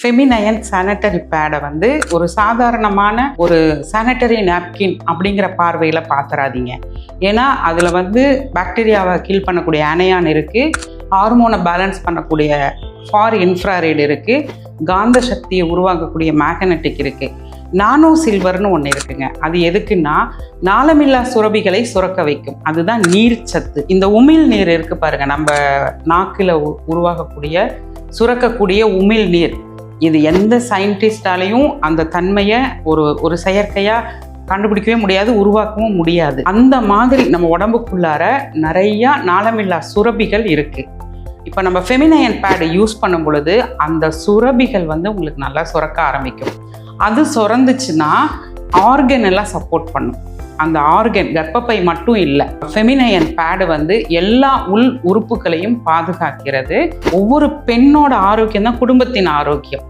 ஃபெமினயன் sanitary பேடை வந்து ஒரு சாதாரணமான ஒரு சானிட்டரி நாப்கின் அப்படிங்கிற பார்வையில் பார்த்துறாதீங்க ஏன்னா அதில் வந்து பாக்டீரியாவை கீல் பண்ணக்கூடிய அணையான் இருக்குது ஹார்மோனை பேலன்ஸ் பண்ணக்கூடிய ஃபார் இன்ஃப்ராரெட் இருக்குது காந்த சக்தியை உருவாக்கக்கூடிய மேக்னட்டிக் இருக்குது நானோ சில்வர்னு ஒன்று இருக்குங்க. அது எதுக்குன்னா நாளமில்லா சுரபிகளை சுரக்க வைக்கும். அதுதான் நீர் சத்து இந்த உமிழ் நீர் இருக்குது பாருங்கள் நம்ம நாக்கில் உருவாகக்கூடிய சுரக்கக்கூடிய உமிழ் நீர். இது எந்த சயின்டிஸ்டாலையும் அந்த தன்மையை ஒரு ஒரு செயற்கையாக கண்டுபிடிக்கவே முடியாது உருவாக்கவும் முடியாது. அந்த மாதிரி நம்ம உடம்புக்குள்ளார நிறையா நாளமில்லா சுரபிகள் இருக்கு. இப்போ நம்ம ஃபெமினயன் பேடு யூஸ் பண்ணும் பொழுது அந்த சுரபிகள் வந்து உங்களுக்கு நல்லா சுரக்க ஆரம்பிக்கும். அது சுரந்துச்சுன்னா ஆர்கன் எல்லாம் சப்போர்ட் பண்ணும். அந்த ஆர்கன் கர்ப்பப்பை மட்டும் இல்லை. ஃபெமினயன் பேடு வந்து எல்லா உள் உறுப்புகளையும் பாதுகாக்கிறது. ஒவ்வொரு பெண்ணோட ஆரோக்கியம் தான் குடும்பத்தின் ஆரோக்கியம்.